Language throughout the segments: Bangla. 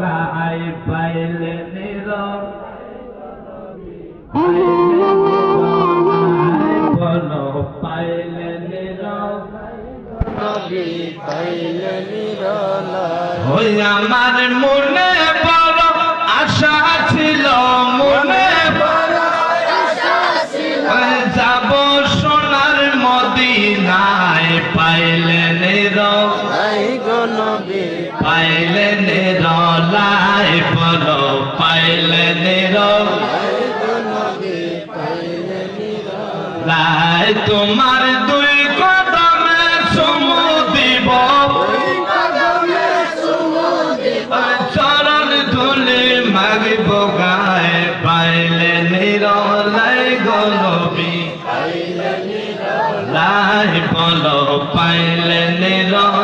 গায় পাইলে নীরব? বলো পাইলে নীরব? নবী পাইলে নীরব হই আমার মনে বড় আশা ছিল মনে বড় আশা ছিল। যাব সোনার মদিনায় পাইলে নীরব। নবী পাইলে নিরলাই বলো, পাইলে নির নাই গো নবী পাইলে নিরলায় লাই তোমার দুই কদমে চুমু দিব। চরণ ধুলি মাগিব গায়। পাইলে নিরলাই গলবি লাই বল, পাইলে নিরলাই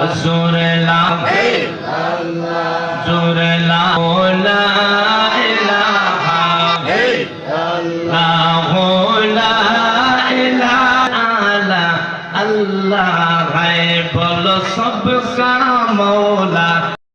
رسول الله رسول الله لا إله. لا الله. غيب سب کا